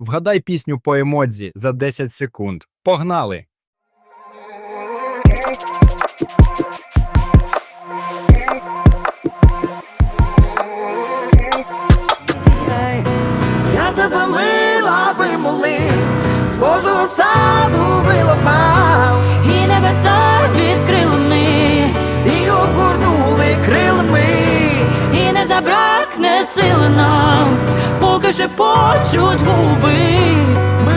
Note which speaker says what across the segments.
Speaker 1: Вгадай пісню по емодзі за 10 секунд. Погнали!
Speaker 2: Я тебе мила вимолив, з Божого саду виламав,
Speaker 3: і небеса відкрили ми,
Speaker 2: і огорнули крилами.
Speaker 3: і не забракне сили нам, поки шепочуть губи.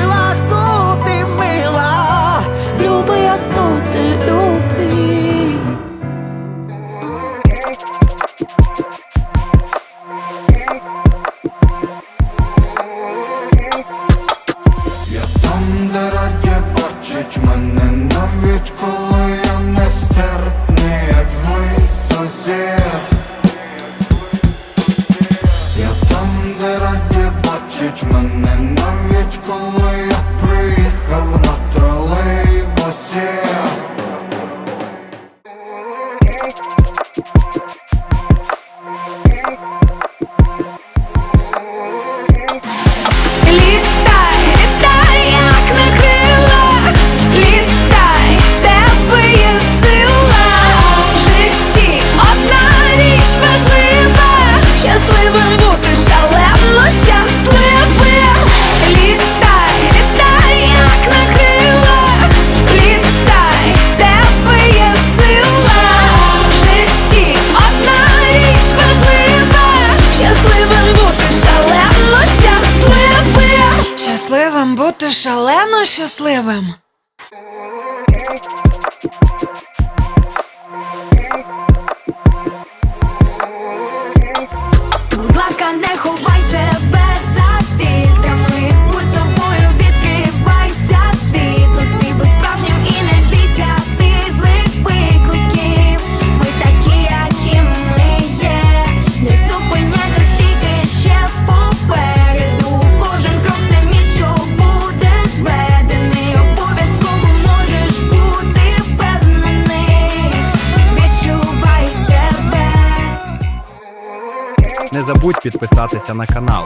Speaker 4: Шалено щасливим. Будь ласка, не ховай
Speaker 1: забудь підписатися на канал.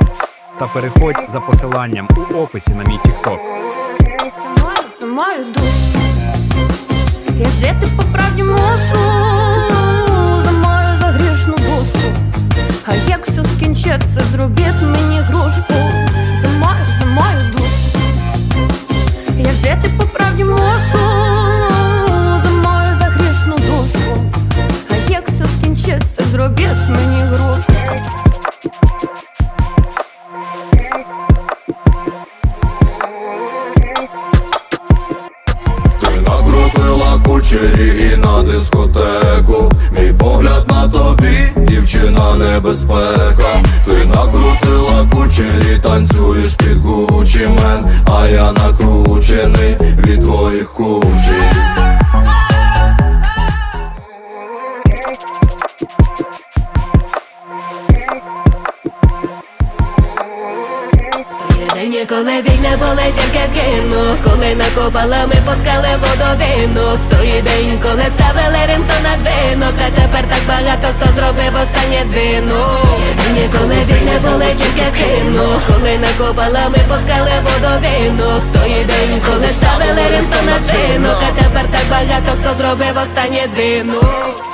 Speaker 1: Та переходь за посиланням у описі на мій TikTok.
Speaker 4: Це мою, душу Я жити по правді можу За мою загрішну душу А як все скінчиться, зробіть
Speaker 5: накрутила і на дискотеку. Мій погляд на тобі, дівчина небезпека. Ти накрутила кучері, танцюєш під Гучі мен А я накручений від твоїх кучі
Speaker 4: Єдині, коли війни були тільки в кіно Коли накопала ми пускали водовинок В той день, коли ставили ринто на дзвінок А тепер так багато хто зробив останнє дзвінок Єдині, коли війни були тільки в кіно Коли накопала ми пускали водовинок В той день, коли ставили ринто на дзвінок А тепер так багато хто зробив останнє дзвінок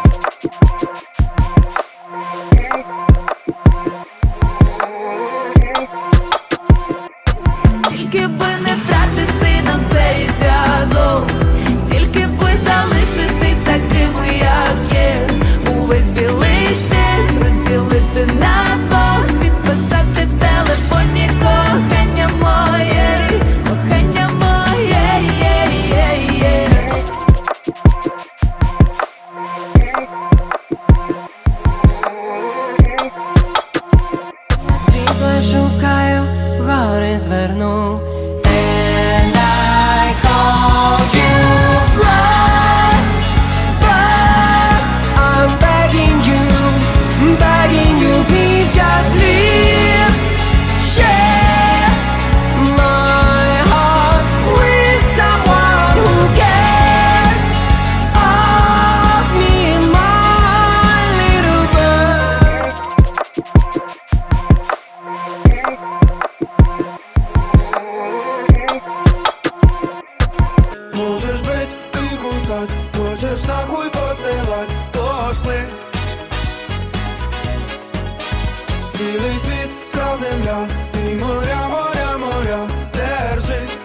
Speaker 6: і моря, моря, моря держить.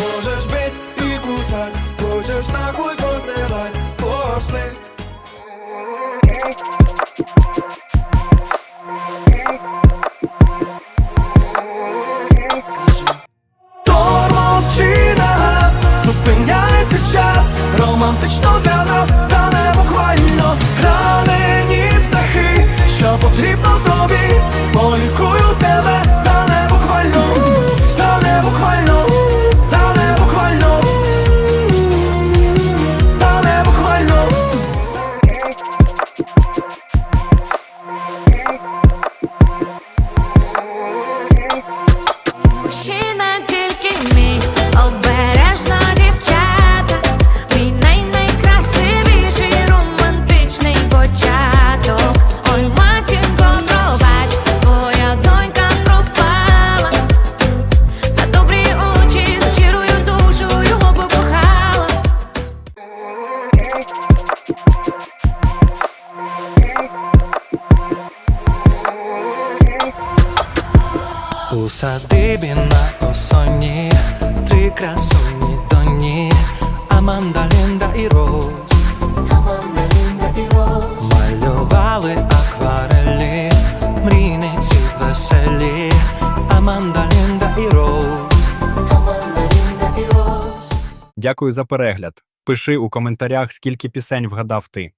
Speaker 6: Можеш бить і кусать, хочеш нахуй посилать, пошли. Тормоз чи на газ, зупиняється час, романтично для нас, У садибі на осоні три красуні доні Аманда, Лінда і Роуз Малювали акварелі, мрійниці веселі Аманда, Лінда і Роуз
Speaker 1: Дякую за перегляд. Пиши у коментарях, скільки пісень вгадав ти.